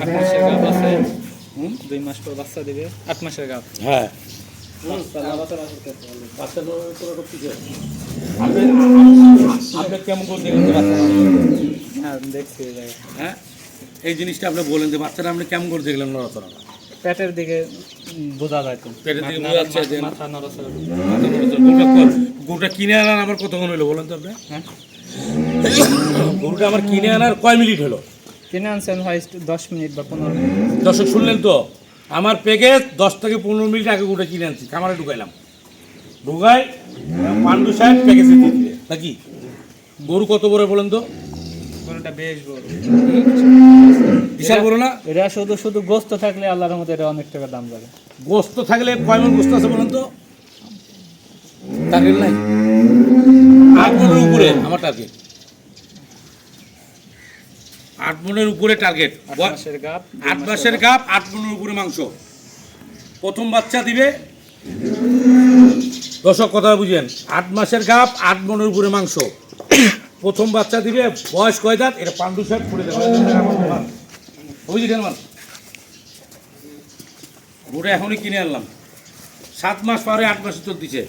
আট মাসের গাভ আছে। হুম? দুই মাস পর বাচ্চা দিবে আট মাসের গাভ হ্যাঁ। হ্যাঁ এই হ্যাঁ? এই জিনিসটা আপনি বলেন যে বাচ্চাটা আপনি কেমন করে দেখলেন নড়াচড়া? পেটের দিকে বোঝা যায় তো। পেটের দিকে বোঝা যাচ্ছে যে- মাথা নড়াচড়া। গরুটা কিনে আনার আমার কতক্ষণ হলো বলেন তো আপনি? হ্যাঁ? গরুটা আমার কিনে আনার কয় মিনিট হলো? কিনে আনছেন হয় দশ মিনিট বা পনেরো মিনিট। দর্শক শুনলেন তো? আমার প্যাকেজ দশ থেকে পনেরো মিনিট আগে গরুটা কিনে আনছি। খামারে ঢুকাইলাম। ঢুকাই পান্ডু সাহেব প্যাকেজে দিয়ে দিলে। নাকি? গরু কত বড় বলেন তো? গরুটা বেশ বড়। বিশাল বড় না? এটা শুধু শুধু গোস্ত থাকলে আল্লাহর এটা অনেক টাকা দাম যাবে গোস্ত থাকলে কয় মন গোস্ত আছে বলেন তো? টার্গেট নাই। আট মনের উপরে? আমার টার্গেট আট মনের উপরে টার্গেট আট মাসের আট মাসের গাপ আট মনের উপরে মাংস। প্রথম বাচ্চা দিবে। দর্শক কথা বুঝেন। আট মাসের গাপ আট মনের উপরে মাংস। প্রথম বাচ্চা দিবে বয়স কয় দাঁত? এটা পান্ডু সাহেব করে দেবে। বুঝলেন মান ওটা এখনই কিনে আনলাম। সাত মাস পরে আট মাসে চলতেছে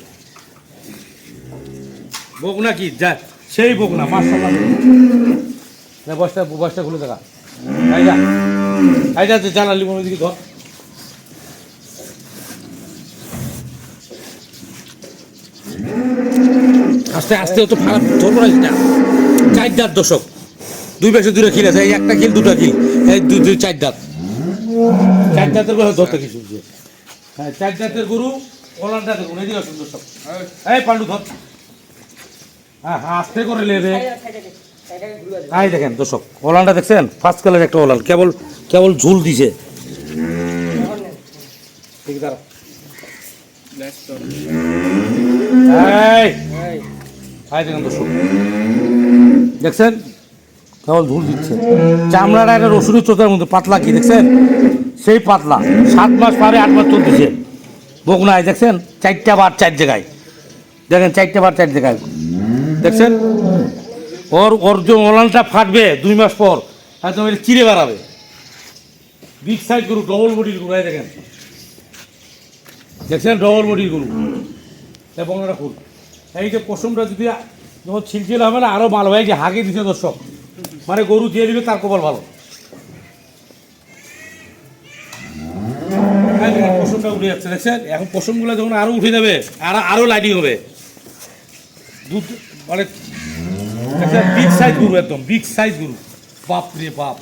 বকনা কি? যা সেই বকনা মাসাল্লাহ না বয়সটা বয়সটা খুলে দেখা। যা। এই যা জানালি মনে দিকে ধর। আস্তে আস্তে তো খারাপ ধরবো না। এটা চার দাঁত দশক দুই পাশে দূরে খিল আছে, এই একটা খিল, দুটা খিল। এই দুই দুই চার দাঁত। চার দাঁতের কথা ধরতে কিছু হ্যাঁ চার দাঁতের গরু কলানটা দেখুন এদিকে আসুন দর্শক। এই পান্ডু ধর। হ্যাঁ হ্যাঁ আস্তে করে নেবে এই দেখেন, দর্শক, ওলানটা দেখছেন? ফার্স্ট কালার একটা ওলান, কেবল কেবল ঝুল দিছে। দেখছেন? কেবল ঝুল দিচ্ছে। চামড়াটা একটা রসুনের চোখের মধ্যে, পাতলা কি, দেখছেন? সেই পাতলা, সাত মাস পারে আট মাস চলতেছে। বগুনায়, দেখছেন? চারটা বার চার জায়গায়। দেখেন, চারটা বার চার জায়গায়। দেখছেন? ওর ওর যে ওলানটা ফাটবে দুই মাস পর। একদম এটা চিরে বেড়াবে। বিগ সাইজ গরু ডবল বডির গরু, এই দেখেন। দেখছেন? ডবল বডির গরু। এবং এটা ফুল। এই যে পশমটা যদি যখন ছিলছিল হবে না আরও ভালো। হয় যে হাগে দিছে দর্শক। মানে গরু দিয়ে দিবে, তার কপাল ভালো। পশমটা উঠে যাচ্ছে, দেখছেন? এখন পশমগুলো যখন আরও উঠে যাবে, আর আরও লাইটিং হবে। দুধ মানে বিগ সাইজ গরু একদম বিগ সাইজ গরু। বাপ রে বাপ।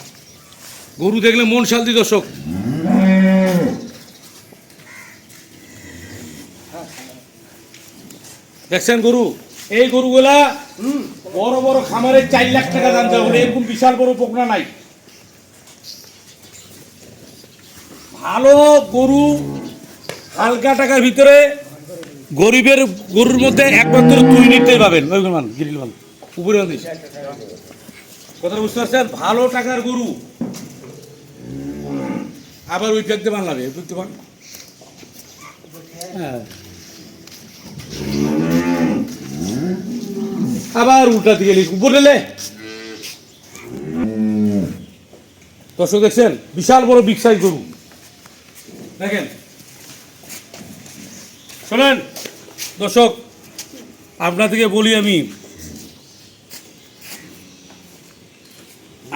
গরু দেখলে মন শান্তি দর্শক। দেখছেন গরু? এই গরুগুলা বড় বড় খামারে চার লাখ টাকা দাম দেওয়া এরকম বিশাল বড় পোকরা নাই। ভালো গরু হালকা টাকার ভিতরে গরিবের গরুর মধ্যে একমাত্র তুই নিতেই পাবেন। ওই মান গিরিল উপরে দিস কথা বুঝতে পারছেন? ভালো টাকার গরু। আবার ওই দেখতে পান লাগে বুঝতে পান হ্যাঁ। আবার উল্টা দিকে লিখ উপরে দর্শক দেখছেন? বিশাল বড় বিগ গরু। দেখেন? শোনেন? দর্শক, আপনাদেরকে বলি আমি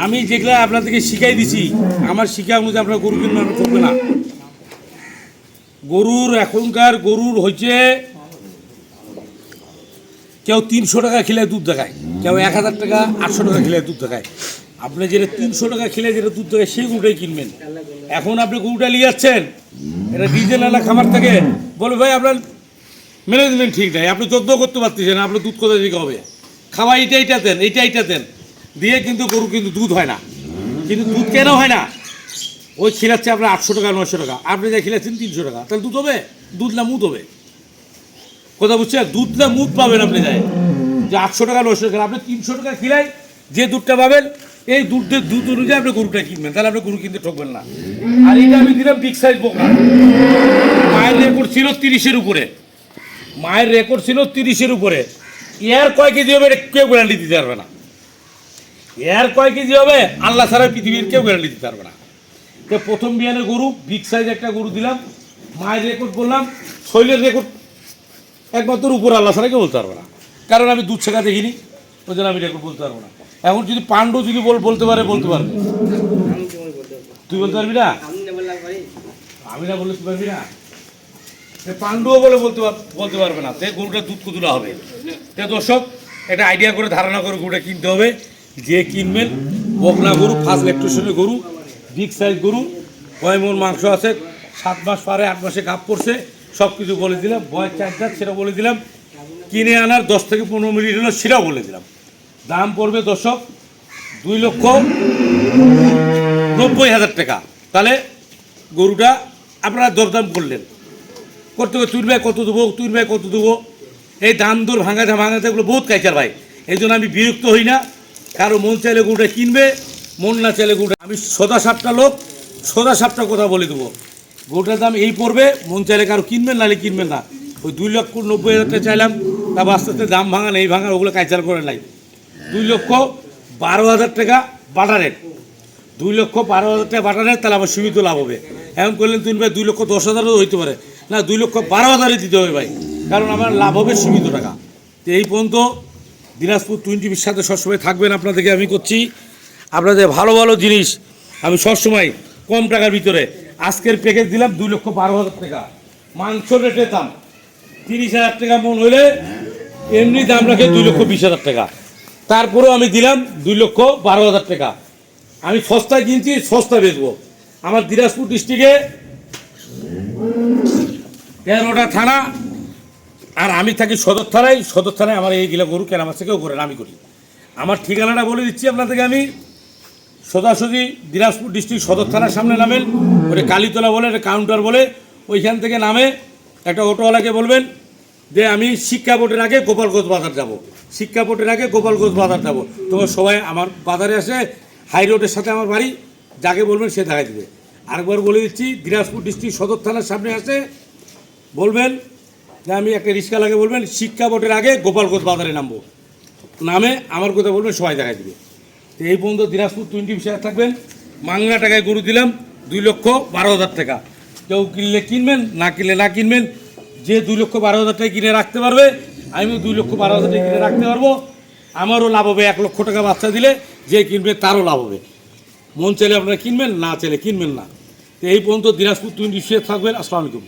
আমি যেগুলা আপনাদেরকে শিখাই দিছি, আমার শিখা অনুযায়ী আপনার গরু কিনবে আপনার ঠকবে না। গরুর এখনকার গরুর হচ্ছে কেউ তিনশো টাকা খেলে দুধ দেখায়, কেউ এক হাজার টাকা, আটশো টাকা খেলে দুধ দেখায়। আপনি যেটা তিনশো টাকা খেলে যেটা দুধ দেখায়, সেই গরুটাই কিনবেন। এখন আপনি গরুটা নিয়ে যাচ্ছেন, এটা ডিজেল খামার থেকে, বলে ভাই আপনার মেনে ম্যানেজমেন্ট ঠিক নাই, আপনি যত্ন করতে পারতেছেন আপনার দুধ কোথা থেকে হবে? খাওয়া এইটা এইটা দেন, এইটা এইটা দেন। দিয়ে কিন্তু গরু কিন্তু দুধ হয় না। কিন্তু দুধ কেন হয় না? ওই খিলাচ্ছে আপনার আটশো টাকা নশো টাকা। আপনি যা খিলাচ্ছেন তিনশো টাকা। তাহলে দুধ হবে? দুধ না মুদ হবে? কথা বুঝছেন? দুধ না মুদ পাবেন আপনি যাই যে আটশো টাকা নশো টাকা, আপনি তিনশো টাকা খিলাই যে দুধটা পাবেন, এই দুধের দুধ অনুযায়ী আপনি গরুটা কিনবেন। তাহলে আপনি গরু কিনতে ঠকবেন না। আর এটা আমি দিলাম বিগ সাইজ বোকা। মায়ের রেকর্ড ছিল তিরিশের উপরে। মায়ের রেকর্ড ছিল তিরিশের উপরে। এর কয় কেজি হবে কেউ গ্যারান্টি দিতে পারবে না। এর কয় কেজি হবে? আল্লাহ ছাড়া পৃথিবীর কেউ গ্যারান্টি দিতে পারবে না। তো প্রথম বিয়ানের গরু বিগ সাইজ একটা গরু দিলাম, মায়ের রেকর্ড বললাম, শৈলের রেকর্ড একমাত্র উপর আল্লাহ ছাড়া কেউ বলতে পারব না। কারণ আমি দুধ ছেঁকা দেখিনি, ওই জন্য আমি রেকর্ড বলতে পারব না। এখন যদি পাণ্ডু যদি বল বলতে পারে, বলতে পারবে। তুই বলতে পারবি না? আমি না বললে পারবি না? পাণ্ডুও বলে বলতে বলতে পারবে না। তে গরুটা দুধ কতুলা হবে? তে দর্শক এটা আইডিয়া করে ধারণা করে গরুটা কিনতে হবে। যে কিনবেন, বকনা গরু ফার্স্ট ইলেকট্রিশনের গরু বিগ সাইজ গরু, কয় মন মাংস আছে, সাত মাস পারে, আট মাসে কাপ পড়ছে সব কিছু বলে দিলাম বয়ের চার্জার সেটা বলে দিলাম, কিনে আনার দশ থেকে পনেরো মিনিট হলো, সেটাও বলে দিলাম। দাম পড়বে দশক দুই লক্ষ নব্বই হাজার টাকা। তাহলে গরুটা আপনারা দরদাম করলেন। করতে হবে, তুই কত দেবো, তুই কত দেবো? এই দাম দর ভাঙা ভাঙাতে এগুলো বহুত কাইচার ভাই। এই জন্য আমি বিরক্ত হই না। কারও মন চাইলে গরুটা কিনবে, মন না চাইলে গরুটা আমি সদা সাপটা লোক, সদা সাপটা কথা বলে দেবো। গরুটার দাম এই পড়বে, মন চাইলে কারও কিনবেন, নাহলে কিনবেন না। ওই দুই লক্ষ নব্বই হাজার টাকা চাইলাম, তারপর আস্তে আস্তে দাম ভাঙা এই ভাঙা ওগুলো কাইচার করে নাই। দুই লক্ষ বারো হাজার টাকা বাটা রেট। দুই লক্ষ বারো হাজার টাকা বাটা নেয় তাহলে আমার সীমিত লাভ হবে। এমন করলেন তুমি ভাই, দুই লক্ষ দশ হাজারও হইতে পারে। না, দুই লক্ষ বারো হাজারই দিতে হবে ভাই, কারণ আমার লাভ হবে সীমিত টাকা। তো এই পর্যন্ত দিনাজপুর টোয়েন্টির সাথে সবসময় থাকবেন আপনাদেরকে আমি করছি। আপনাদের ভালো ভালো জিনিস আমি সবসময় কম টাকার ভিতরে। আজকের প্যাকেজ দিলাম দুই লক্ষ বারো হাজার টাকা। মাংস রেটের দাম। তিরিশ হাজার টাকা মন হলে এমনি দাম রাখে দুই লক্ষ বিশ হাজার টাকা। তারপরেও আমি দিলাম দুই লক্ষ বারো হাজার টাকা। আমি সস্তায় কিনছি সস্তা বেচবো। আমার দিনাজপুর ডিস্ট্রিক্টে তেরোটা থানা আর আমি থাকি সদর থানায় সদর থানায় আমার এইগুলো গরু কেন আমার থেকেও করেন আমি করি। আমার ঠিকানাটা বলে দিচ্ছি আপনাদেরকে আমি। সোজাসুজি দিনাজপুর ডিস্ট্রিক্ট সদর থানার সামনে নামেন ওটা কালীতলা বলে একটা কাউন্টার বলে, ওইখান থেকে নামে একটা অটোওয়ালাকে বলবেন, যে আমি শিক্ষা বোর্ডের আগে গোপালগঞ্জ বাজার যাব। শিক্ষা বোর্ডের আগে গোপালগঞ্জ বাজার যাব। তোমার সবাই আমার বাজারে আসে হাই রোডের সাথে আমার বাড়ি, যাকে বলবেন সে দেখাই দেবে। আরেকবার বলে দিচ্ছি, দিনাজপুর ডিস্ট্রিক্ট সদর থানার সামনে আসে বলবেন যে আমি একটা রিক্সা লাগে বলবেন, শিক্ষা বোর্ডের আগে গোপালগঞ্জ বাজারে নামবো। নামে আমার কথা বলবেন, সবাই দেখা দেবে। তো এই পর্যন্ত দিনাজপুর টোয়েন্টি বিষয়ে থাকবেন। মাংলা টাকায় গরু দিলাম, দুই লক্ষ বারো হাজার টাকা। কেউ কিনলে কিনবেন, না কিনলে না কিনবেন, যে দুই লক্ষ বারো হাজার টাকা কিনে রাখতে পারবে, আমিও দুই লক্ষ বারো হাজার টাকা কিনে রাখতে পারব। আমারও লাভ হবে এক লক্ষ টাকা বাচ্চা দিলে, যে কিনবে তারও লাভ হবে। মন চাইলে আপনারা কিনবেন, না চাইলে কিনবেন না। তো এই পর্যন্ত দিনাজপুর টোয়েন্টি থাকবেন, আসসালামু আলাইকুম।